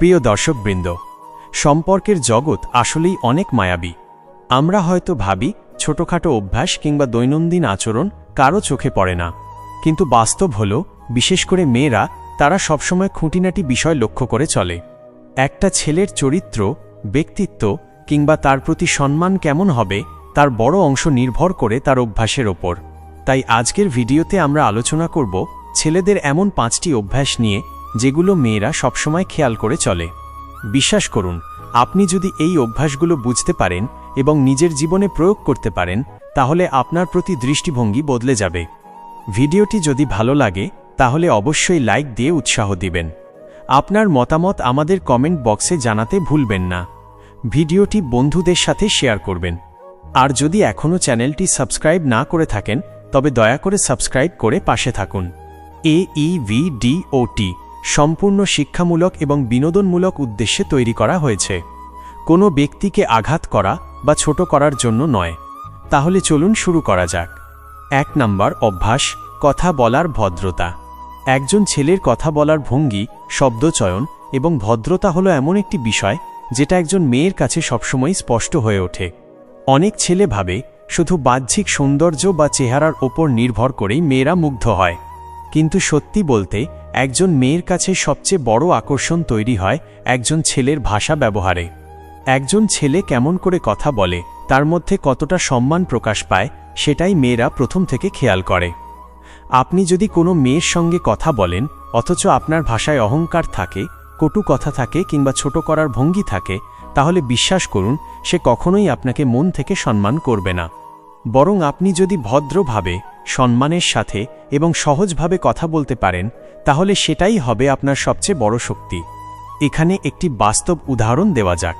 প্রিয় দর্শকবৃন্দ, সম্পর্কের জগৎ আসলেই অনেক মায়াবী। আমরা হয়তো ভাবি, ছোটখাটো অভ্যাস কিংবা দৈনন্দিন আচরণ কারও চোখে পড়ে না। কিন্তু বাস্তব হল, বিশেষ করে মেয়েরা, তারা সবসময় খুঁটিনাটি বিষয় লক্ষ্য করে চলে। একটা ছেলের চরিত্র, ব্যক্তিত্ব কিংবা তার প্রতি সম্মান কেমন হবে, তার বড় অংশ নির্ভর করে তার অভ্যাসের ওপর। তাই আজকের ভিডিওতে আমরা আলোচনা করব ছেলেদের এমন পাঁচটি অভ্যাস নিয়ে যেগুলো মেয়েরা সবসময় খেয়াল করে চলে। বিশ্বাস করুন, আপনি যদি এই অভ্যাসগুলো বুঝতে পারেন এবং নিজের জীবনে প্রয়োগ করতে পারেন, তাহলে আপনার প্রতি দৃষ্টিভঙ্গি বদলে যাবে। ভিডিওটি যদি ভালো লাগে, তাহলে অবশ্যই লাইক দিয়ে উৎসাহ দিবেন। আপনার মতামত আমাদের কমেন্ট বক্সে জানাতে ভুলবেন না। ভিডিওটি বন্ধুদের সাথে শেয়ার করবেন। আর যদি এখনও চ্যানেলটি সাবস্ক্রাইব না করে থাকেন, তবে দয়া করে সাবস্ক্রাইব করে পাশে থাকুন। এ ই ডি সম্পূর্ণ শিক্ষামূলক এবং বিনোদনমূলক উদ্দেশ্যে তৈরি করা হয়েছে। কোনো ব্যক্তিকে আঘাত করা বা ছোট করার জন্য নয়। তাহলে চলুন শুরু করা যাক। এক নম্বর অভ্যাস, কথা বলার ভদ্রতা। একজন ছেলের কথা বলার ভঙ্গি শব্দচয়ন এবং ভদ্রতা হলো এমন একটি বিষয় যেটা একজন মেয়ের কাছে সবসময় স্পষ্ট হয়ে ওঠে। অনেক ছেলে ভাবে, শুধু বাহ্যিক সৌন্দর্য বা চেহারার ওপর নির্ভর করেই মেয়েরা মুগ্ধ হয়। কিন্তু সত্যি বলতে, একজন মেয়ের কাছে সবচেয়ে বড় আকর্ষণ তৈরি হয় একজন ছেলের ভাষা ব্যবহারে। একজন ছেলে কেমন করে কথা বলে, তার মধ্যে কতটা সম্মান প্রকাশ পায়, সেটাই মেয়েরা প্রথম থেকে খেয়াল করে। আপনি যদি কোনো মেয়ের সঙ্গে কথা বলেন, অথচ আপনার ভাষায় অহংকার থাকে, কটু কথা থাকে কিংবা ছোট করার ভঙ্গি থাকে, তাহলে বিশ্বাস করুন, সে কখনোই আপনাকে মন থেকে সম্মান করবে না। বরং আপনি যদি ভদ্রভাবে সম্মানের সাথে এবং সহজভাবে কথা বলতে পারেন, তাহলে সেটাই হবে আপনার সবচেয়ে বড় শক্তি। এখানে একটি বাস্তব উদাহরণ দেওয়া যাক।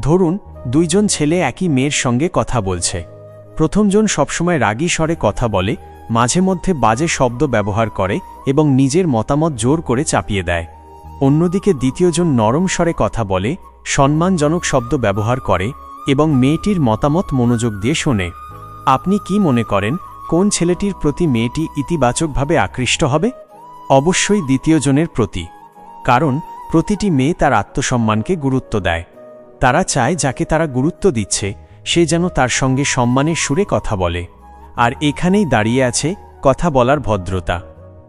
ধরুন, দুইজন ছেলে একই মেয়ের সঙ্গে কথা বলছে। প্রথমজন সবসময় রাগী স্বরে কথা বলে, মাঝে মধ্যে বাজে শব্দ ব্যবহার করে এবং নিজের মতামত জোর করে চাপিয়ে দেয়। অন্যদিকে দ্বিতীয়জন নরম স্বরে কথা বলে, সম্মানজনক শব্দ ব্যবহার করে এবং মেয়েটির মতামত মনোযোগ দিয়ে শোনে। আপনি কি মনে করেন কোন ছেলেটির প্রতি মেয়েটি ইতিবাচকভাবে আকৃষ্ট হবে? অবশ্যই দ্বিতীয়জনের প্রতি। কারণ, প্রতিটি মেয়ে তার আত্মসম্মানকে গুরুত্ব দেয়। তারা চায় যাকে তারা গুরুত্ব দিচ্ছে, সে যেন তার সঙ্গে সম্মানের সুরে কথা বলে। আর এখানেই দাঁড়িয়ে আছে কথা বলার ভদ্রতা।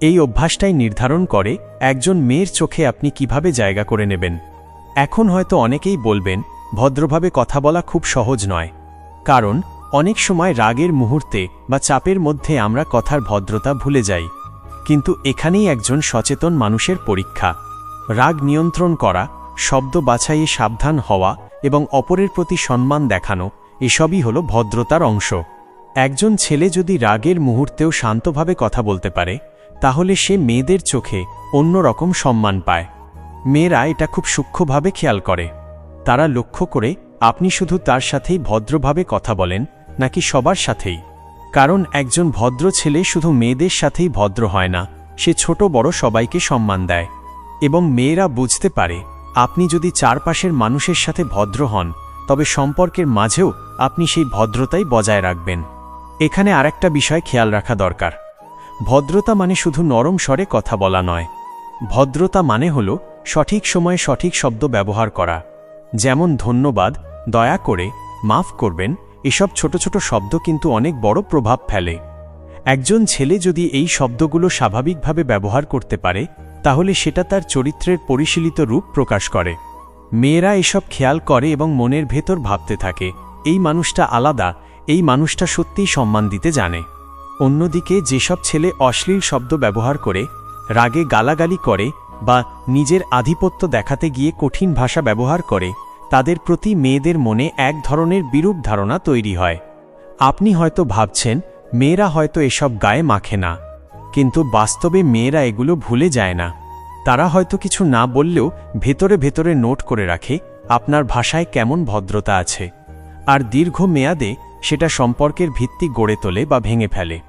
এই অভ্যাসটাই নির্ধারণ করে একজন মেয়ের চোখে আপনি কীভাবে জায়গা করে নেবেন। এখন হয়তো অনেকেই বলবেন, ভদ্রভাবে কথা বলা খুব সহজ নয়। কারণ অনেক সময় রাগের মুহূর্তে বা চাপের মধ্যে আমরা কথার ভদ্রতা ভুলে যাই। কিন্তু এখানেই একজন সচেতন মানুষের পরীক্ষা। রাগ নিয়ন্ত্রণ করা, শব্দ বাছাইয়ে সাবধান হওয়া এবং অপরের প্রতি সম্মান দেখানো, এসবই হল ভদ্রতার অংশ। একজন ছেলে যদি রাগের মুহূর্তেও শান্তভাবে কথা বলতে পারে, তাহলে সে মেয়েদের চোখে অন্য রকম সম্মান পায়। মেয়েরা এটা খুব সূক্ষ্মভাবে খেয়াল করে। তারা লক্ষ্য করে, আপনি শুধু তার সাথেই ভদ্রভাবে কথা বলেন নাকি সবার সাথেই? কারণ একজন ভদ্র ছেলে শুধু মেয়েদের সাথেই ভদ্র হয় না, সে ছোট বড় সবাইকে সম্মান দেয়। এবং মেয়েরা বুঝতে পারে, আপনি যদি চারপাশের মানুষের সাথে ভদ্র হন, তবে সম্পর্কের মাঝেও আপনি সেই ভদ্রতাই বজায় রাখবেন। এখানে আরেকটা বিষয় খেয়াল রাখা দরকার। ভদ্রতা মানে শুধু নরম স্বরে কথা বলা নয়। ভদ্রতা মানে হল সঠিক সময়ে সঠিক শব্দ ব্যবহার করা। যেমন ধন্যবাদ, দয়া করে, মাফ করবেন এসব ছোট ছোট শব্দ কিন্তু অনেক বড় প্রভাব ফেলে। একজন ছেলে যদি এই শব্দগুলো স্বাভাবিকভাবে ব্যবহার করতে পারে, তাহলে সেটা তার চরিত্রের পরিশীলিত রূপ প্রকাশ করে। মেয়েরা এসব খেয়াল করে এবং মনের ভেতর ভাবতে থাকে, এই মানুষটা আলাদা, এই মানুষটা সত্যিই সম্মান দিতে জানে। অন্যদিকে যেসব ছেলে অশ্লীল শব্দ ব্যবহার করে, রাগে গালাগালি করে বা নিজের আধিপত্য দেখাতে গিয়ে কঠিন ভাষা ব্যবহার করে তাদের প্রতি মেয়েদের মনে এক ধরনের বিরূপ ধারণা তৈরি হয়। আপনি হয়তো ভাবছেন, মেয়েরা হয়তো এসব গায়ে মাখে না। কিন্তু বাস্তবে মেয়েরা এগুলো ভুলে যায় না। তারা হয়তো কিছু না বললেও ভেতরে ভেতরে নোট করে রাখে আপনার ভাষায় কেমন ভদ্রতা আছে। আর দীর্ঘ মেয়াদে সেটা সম্পর্কের ভিত্তি গড়ে তোলে বা ভেঙে ফেলে।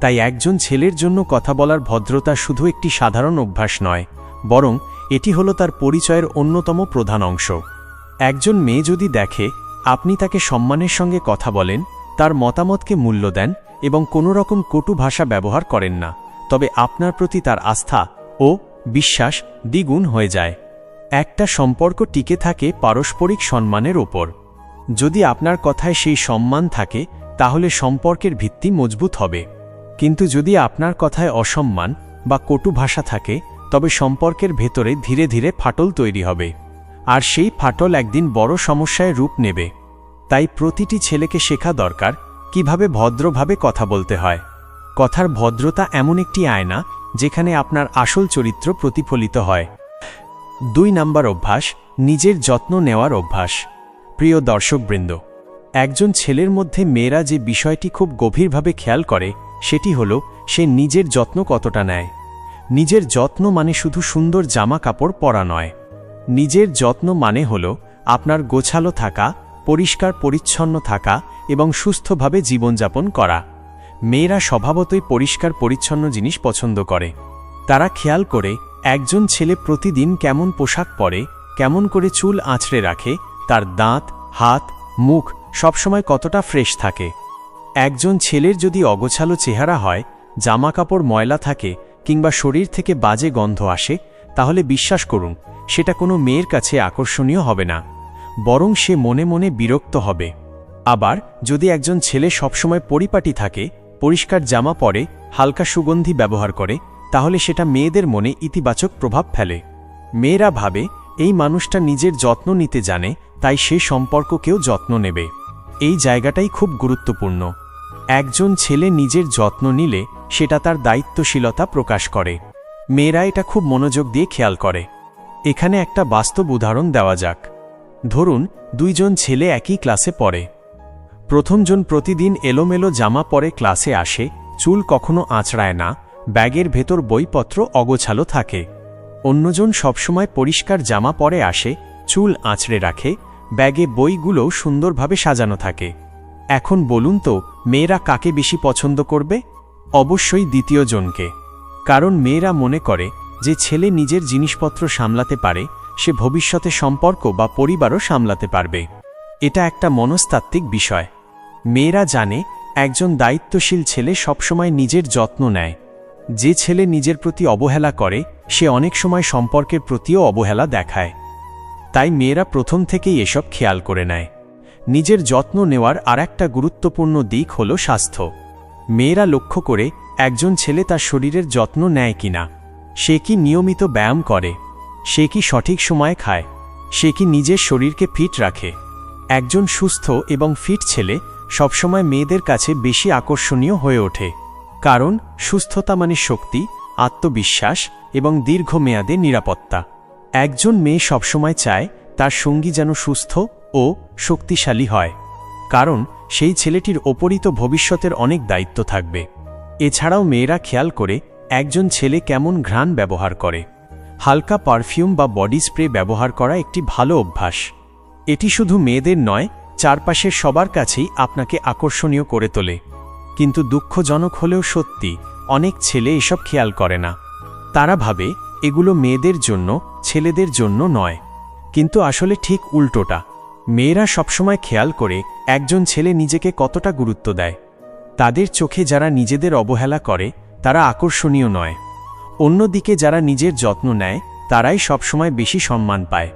তাই একজন ছেলের জন্য কথা বলার ভদ্রতা শুধু একটি সাধারণ অভ্যাস নয়, বরং এটি হলো তার পরিচয়ের অন্যতম প্রধান অংশ। একজন মেয়ে যদি দেখে, আপনি তাকে সম্মানের সঙ্গে কথা বলেন, তার মতামতকে মূল্য দেন এবং কোনো রকম কটু ভাষা ব্যবহার করেন না, তবে আপনার প্রতি তার আস্থা ও বিশ্বাস দ্বিগুণ হয়ে যায়। একটা সম্পর্ক টিকে থাকে পারস্পরিক সম্মানের ওপর। যদি আপনার কথায় সেই সম্মান থাকে, তাহলে সম্পর্কের ভিত্তি মজবুত হবে। কিন্তু যদি আপনার কথায় অসম্মান বা কটু ভাষা থাকে, তবে সম্পর্কের ভেতরে ধীরে ধীরে ফাটল তৈরি হবে। আর সেই ফাটল একদিন বড় সমস্যায় রূপ নেবে। তাই প্রতিটি ছেলেকে শেখা দরকার, কীভাবে ভদ্রভাবে কথা বলতে হয়। কথার ভদ্রতা এমন একটি আয়না, যেখানে আপনার আসল চরিত্র প্রতিফলিত হয়। দুই নাম্বার অভ্যাস, নিজের যত্ন নেওয়ার অভ্যাস। প্রিয় দর্শকবৃন্দ, একজন ছেলের মধ্যে মেয়েরা যে বিষয়টি খুব গভীরভাবে খেয়াল করে, সেটি হল, সে নিজের যত্ন কতটা নেয়। নিজের যত্ন মানে শুধু সুন্দর জামা কাপড় পরা নয়। নিজের যত্ন মানে হল আপনার গোছালো থাকা, পরিষ্কার পরিচ্ছন্ন থাকা এবং সুস্থভাবে জীবনযাপন করা। মেয়েরা স্বভাবতই পরিষ্কার পরিচ্ছন্ন জিনিস পছন্দ করে। তারা খেয়াল করে একজন ছেলে প্রতিদিন কেমন পোশাক পরে, কেমন করে চুল আঁচড়ে রাখে, তার দাঁত, হাত, মুখ সবসময় কতটা ফ্রেশ থাকে। একজন ছেলের যদি অগোছালো চেহারা হয় জামা কাপড় ময়লা থাকে কিংবা শরীর থেকে বাজে গন্ধ আসে তাহলে বিশ্বাস করুন, সেটা কোনো মেয়ের কাছে আকর্ষণীয় হবে না, বরং সে মনে মনে বিরক্ত হবে। আবার, যদি একজন ছেলে সবসময় পরিপাটি থাকে, পরিষ্কার জামা পরে, হালকা সুগন্ধি ব্যবহার করে, তাহলে সেটা মেয়েদের মনে ইতিবাচক প্রভাব ফেলে। মেয়েরা ভাবে, এই মানুষটা নিজের যত্ন নিতে জানে, তাই সে সম্পর্ককেও যত্ন নেবে। এই জায়গাটাই খুব গুরুত্বপূর্ণ। একজন ছেলে নিজের যত্ন নিলে, সেটা তার দায়িত্বশীলতা প্রকাশ করে। মেয়েরা এটা খুব মনোযোগ দিয়ে খেয়াল করে। এখানে একটা বাস্তব উদাহরণ দেওয়া যাক। ধরুন, দুইজন ছেলে একই ক্লাসে পড়ে। প্রথমজন প্রতিদিন এলোমেলো জামা পরে ক্লাসে আসে, চুল কখনো আঁচড়ায় না, ব্যাগের ভেতর বইপত্র অগোছালো থাকে। অন্যজন সবসময় পরিষ্কার জামা পরে আসে, চুল আঁচড়ে রাখে, ব্যাগে বইগুলোও সুন্দরভাবে সাজানো থাকে। এখন বলুন তো, মেয়েরা কাকে বেশি পছন্দ করবে? অবশ্যই দ্বিতীয় জনকে কারণ মেয়েরা মনে করে যে ছেলে নিজের জিনিসপত্র সামলাতে পারে, সে ভবিষ্যতে সম্পর্ক বা পরিবারও সামলাতে পারবে। এটা একটা মনস্তাত্ত্বিক বিষয়। মেয়েরা জানে, একজন দায়িত্বশীল ছেলে সবসময় নিজের যত্ন নেয়। যে ছেলে নিজের প্রতি অবহেলা করে, সে অনেক সময় সম্পর্কের প্রতিও অবহেলা দেখায়। তাই মেয়েরা প্রথম থেকেই এসব খেয়াল করে নেয়। নিজের যত্ন নেওয়ার আর একটা গুরুত্বপূর্ণ দিক হল স্বাস্থ্য। মেয়েরা লক্ষ্য করে একজন ছেলে তার শরীরের যত্ন নেয় কিনা। সে কি নিয়মিত ব্যায়াম করে? সে কি সঠিক সময়ে খায়? সে কি নিজের শরীরকে ফিট রাখে? একজন সুস্থ এবং ফিট ছেলে সবসময় মেয়েদের কাছে বেশি আকর্ষণীয় হয়ে ওঠে। কারণ, সুস্থতা মানে শক্তি, আত্মবিশ্বাস এবং দীর্ঘমেয়াদে নিরাপত্তা। একজন মেয়ে সবসময় চায় তার সঙ্গী যেন সুস্থ ও শক্তিশালী হয়। কারণ সেই ছেলেটির ওপরিত ভবিষ্যতের অনেক দায়িত্ব থাকবে। এছাড়াও মেয়েরা খেয়াল করে একজন ছেলে কেমন ঘ্রাণ ব্যবহার করে। হালকা পারফিউম বা বডি স্প্রে ব্যবহার করা একটি ভালো অভ্যাস। এটি শুধু মেয়েদের নয়, চারপাশের সবার কাছেই আপনাকে আকর্ষণীয় করে তোলে। কিন্তু দুঃখজনক হলেও সত্যি, অনেক ছেলে এসব খেয়াল করে না। তারা ভাবে, এগুলো মেয়েদের জন্য, ছেলেদের জন্য নয়। কিন্তু আসলে ঠিক উল্টোটা। মেয়েরা সবসময় খেয়াল করে একজন ছেলে নিজেকে কতটা গুরুত্ব দেয়। তাদের চোখে যারা নিজেদের অবহেলা করে, তারা আকর্ষণীয় নয়। অন্যদিকে যারা নিজের যত্ন নেয়, তারাই সবসময় বেশি সম্মান পায়।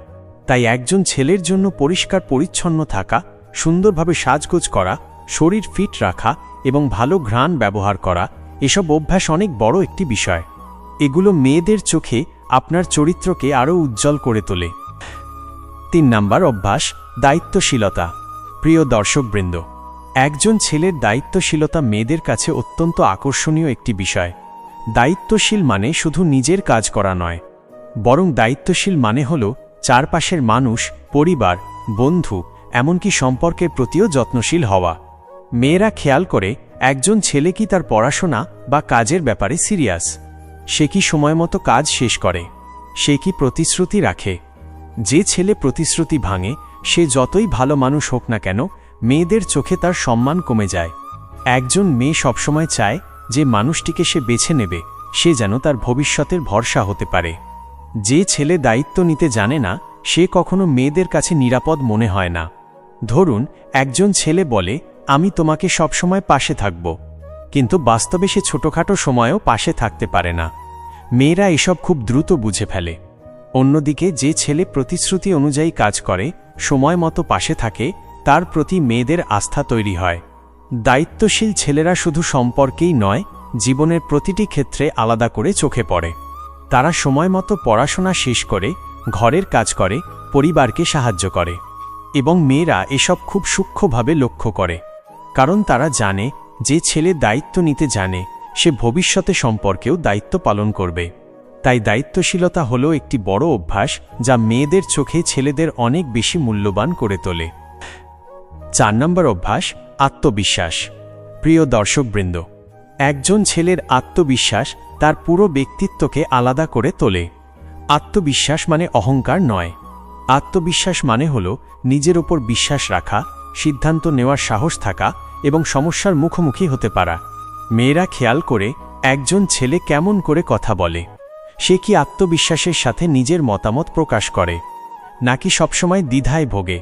তাই একজন ছেলের জন্য পরিষ্কার পরিচ্ছন্ন থাকা, সুন্দরভাবে সাজগোজ করা, শরীর ফিট রাখা এবং ভালো ঘ্রাণ ব্যবহার করা, এসব অভ্যাস অনেক বড় একটি বিষয়। এগুলো মেয়েদের চোখে আপনার চরিত্রকে আরও উজ্জ্বল করে তোলে। তিন নাম্বার অভ্যাস দায়িত্বশীলতা। প্রিয় দর্শকবৃন্দ, একজন ছেলের দায়িত্বশীলতা মেয়েদের কাছে অত্যন্ত আকর্ষণীয় একটি বিষয়। দায়িত্বশীল মানে শুধু নিজের কাজ করা নয়, বরং দায়িত্বশীল মানে হল চারপাশের মানুষ, পরিবার, বন্ধু, এমনকি সম্পর্কের প্রতিও যত্নশীল হওয়া। মেয়েরা খেয়াল করে একজন ছেলে কি তার পড়াশোনা বা কাজের ব্যাপারে সিরিয়াস? সে কি সময়মতো কাজ শেষ করে? সে কি প্রতিশ্রুতি রাখে? যে ছেলে প্রতিশ্রুতি ভাঙে সে যতই ভালো মানুষ হোক না কেন, মেয়েদের চোখে তার সম্মান কমে যায়। একজন মেয়ে সবসময় চায় যে মানুষটিকে সে বেছে নেবে, সে যেন তার ভবিষ্যতের ভরসা হতে পারে। যে ছেলে দায়িত্ব নিতে জানে না, সে কখনো মেয়েদের কাছে নিরাপদ মনে হয় না। ধরুন, একজন ছেলে বলে, আমি তোমাকে সবসময় পাশে থাকব। কিন্তু বাস্তবে সে ছোটখাটো সময়েও পাশে থাকতে পারে না। মেয়েরা এসব খুব দ্রুত বুঝে ফেলে। অন্যদিকে যে ছেলে প্রতিশ্রুতি অনুযায়ী কাজ করে, সময় মতো পাশে থাকে, তার প্রতি মেয়েদের আস্থা তৈরি হয়। দায়িত্বশীল ছেলেরা শুধু সম্পর্কেই নয়, জীবনের প্রতিটি ক্ষেত্রে আলাদা করে চোখে পড়ে। তারা সময় মতো পড়াশোনা শেষ করে, ঘরের কাজ করে, পরিবারকে সাহায্য করে। এবং মেয়েরা এসব খুব সূক্ষ্মভাবে লক্ষ্য করে। কারণ তারা জানে, যে ছেলে দায়িত্ব নিতে জানে, সে ভবিষ্যতে সম্পর্কেও দায়িত্ব পালন করবে। তাই দায়িত্বশীলতা হল একটি বড় অভ্যাস যা মেয়েদের চোখে ছেলেদের অনেক বেশি মূল্যবান করে তোলে। চার নম্বর অভ্যাস, আত্মবিশ্বাস। প্রিয় দর্শকবৃন্দ, একজন ছেলের আত্মবিশ্বাস তার পুরো ব্যক্তিত্বকে আলাদা করে তোলে। আত্মবিশ্বাস মানে অহংকার নয়। আত্মবিশ্বাস মানে হল নিজের ওপর বিশ্বাস রাখা, সিদ্ধান্ত নেওয়ার সাহস থাকা এবং সমস্যার মুখোমুখি হতে পারা। মেয়েরা খেয়াল করে একজন ছেলে কেমন করে কথা বলে। সে কি আত্মবিশ্বাসের সাথে নিজের মতামত প্রকাশ করে? নাকি সবসময় দ্বিধায় ভোগে?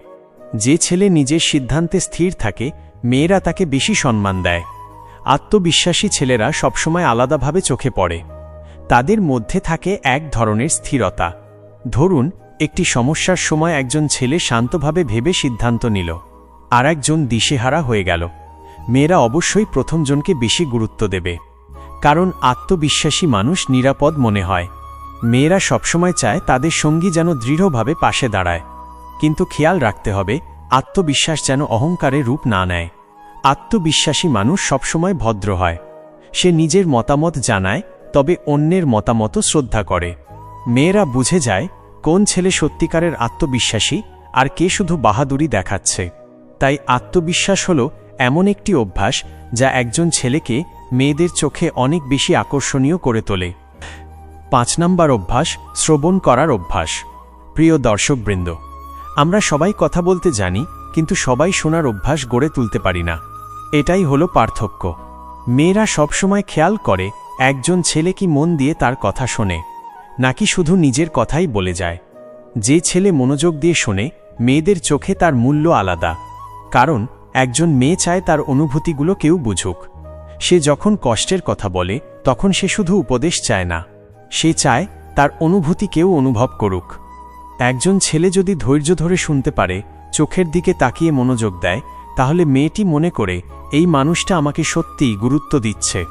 যে ছেলে নিজের সিদ্ধান্তে স্থির থাকে, মেয়েরা তাকে বেশি সম্মান দেয়। আত্মবিশ্বাসী ছেলেরা সবসময় আলাদাভাবে চোখে পড়ে। তাদের মধ্যে থাকে এক ধরনের স্থিরতা। ধরুন, একটি সমস্যার সময় একজন ছেলে শান্তভাবে ভেবে সিদ্ধান্ত নিল। আর একজন দিশেহারা হয়ে গেল। মেয়েরা অবশ্যই প্রথমজনকে বেশি গুরুত্ব দেবে। কারণ আত্মবিশ্বাসী মানুষ নিরাপদ মনে হয়। মেয়েরা সবসময় চায় তাদের সঙ্গী যেন দৃঢ়ভাবে পাশে দাঁড়ায়। কিন্তু খেয়াল রাখতে হবে, আত্মবিশ্বাস যেন অহংকারে রূপ না নেয়। আত্মবিশ্বাসী মানুষ সবসময় ভদ্র হয়। সে নিজের মতামত জানায়, তবে অন্যের মতামতও শ্রদ্ধা করে। মেয়েরা বুঝে যায়, কোন ছেলে সত্যিকারের আত্মবিশ্বাসী, আর কে শুধু বাহাদুরি দেখাচ্ছে। তাই আত্মবিশ্বাস হল এমন একটি অভ্যাস, যা একজন ছেলেকে মেয়েদের চোখে অনেক বেশি আকর্ষণীয় করে তোলে। পাঁচ নম্বর অভ্যাস, শ্রবণ করার অভ্যাস। প্রিয় দর্শকবৃন্দ, আমরা সবাই কথা বলতে জানি, কিন্তু সবাই শোনার অভ্যাস গড়ে তুলতে পারি না। এটাই হলো পার্থক্য। মেয়েরা সবসময় খেয়াল করে, একজন ছেলে কি মন দিয়ে তার কথা শোনে, নাকি শুধু নিজের কথাই বলে যায়। যে ছেলে মনোযোগ দিয়ে শোনে, মেয়েদের চোখে তার মূল্য আলাদা। কারণ, একজন মেয়ে চায় তার অনুভূতিগুলো কেউ বুঝুক। সে যখন কষ্টের কথা বলে, তখন সে শুধু উপদেশ চায় না। সে চায় তার অনুভূতি কেউ অনুভব করুক। একজন ছেলে যদি ধৈর্য ধরে শুনতে পারে, চোখের দিকে তাকিয়ে মনোযোগ দেয়, তাহলে মেয়েটি মনে করে, এই মানুষটা আমাকে সত্যিই গুরুত্ব দিচ্ছে।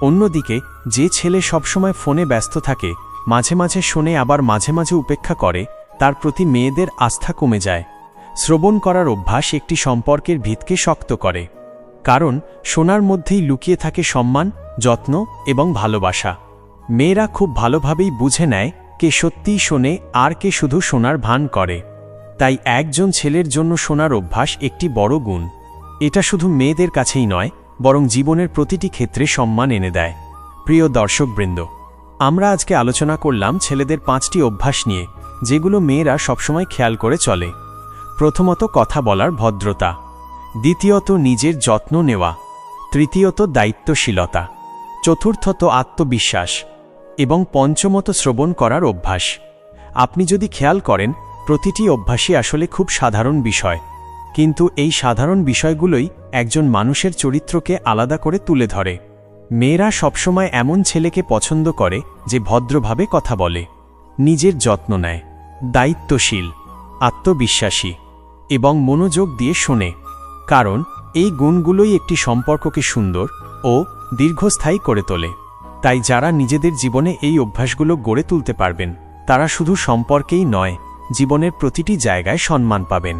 অন্যদিকে, যে ছেলে সবসময় ফোনে ব্যস্ত থাকে, মাঝে মাঝে শোনে আবার মাঝে মাঝে উপেক্ষা করে, তার প্রতি মেয়েদের আস্থা কমে যায়। শ্রবণ করার অভ্যাস একটি সম্পর্কের ভিতকে শক্ত করে। কারণ সোনার মধ্যেই লুকিয়ে থাকে সম্মান, যত্ন এবং ভালোবাসা। মেয়েরা খুব ভালোভাবেই বুঝে নেয় কে সত্যিই শোনে আর কে শুধু সোনার ভান করে। তাই একজন ছেলের জন্য শোনার অভ্যাস একটি বড় গুণ। এটা শুধু মেয়েদের কাছেই নয়, বরং জীবনের প্রতিটি ক্ষেত্রে সম্মান এনে দেয়। প্রিয় দর্শকবৃন্দ, আমরা আজকে আলোচনা করলাম ছেলেদের পাঁচটি অভ্যাস নিয়ে, যেগুলো মেয়েরা সবসময় খেয়াল করে চলে। প্রথমত কথা বলার ভদ্রতা। দ্বিতীয়ত নিজের যত্ন নেওয়া, তৃতীয়ত দায়িত্বশীলতা, চতুর্থত আত্মবিশ্বাস এবং পঞ্চমত শ্রবণ করার অভ্যাস। আপনি যদি খেয়াল করেন, প্রতিটি অভ্যাসই আসলে খুব সাধারণ বিষয়। কিন্তু এই সাধারণ বিষয়গুলোই একজন মানুষের চরিত্রকে আলাদা করে তুলে ধরে। মেয়েরা সবসময় এমন ছেলেকে পছন্দ করে যে ভদ্রভাবে কথা বলে, নিজের যত্ন নেয়, দায়িত্বশীল, আত্মবিশ্বাসী এবং মনোযোগ দিয়ে শোনে। কারণ এই গুণগুলোই একটি সম্পর্ককে সুন্দর ও দীর্ঘস্থায়ী করে তোলে। তাই যারা নিজেদের জীবনে এই অভ্যাসগুলো গড়ে তুলতে পারবেন, তারা শুধু সম্পর্কেই নয়, জীবনের প্রতিটি জায়গায় সম্মান পাবেন।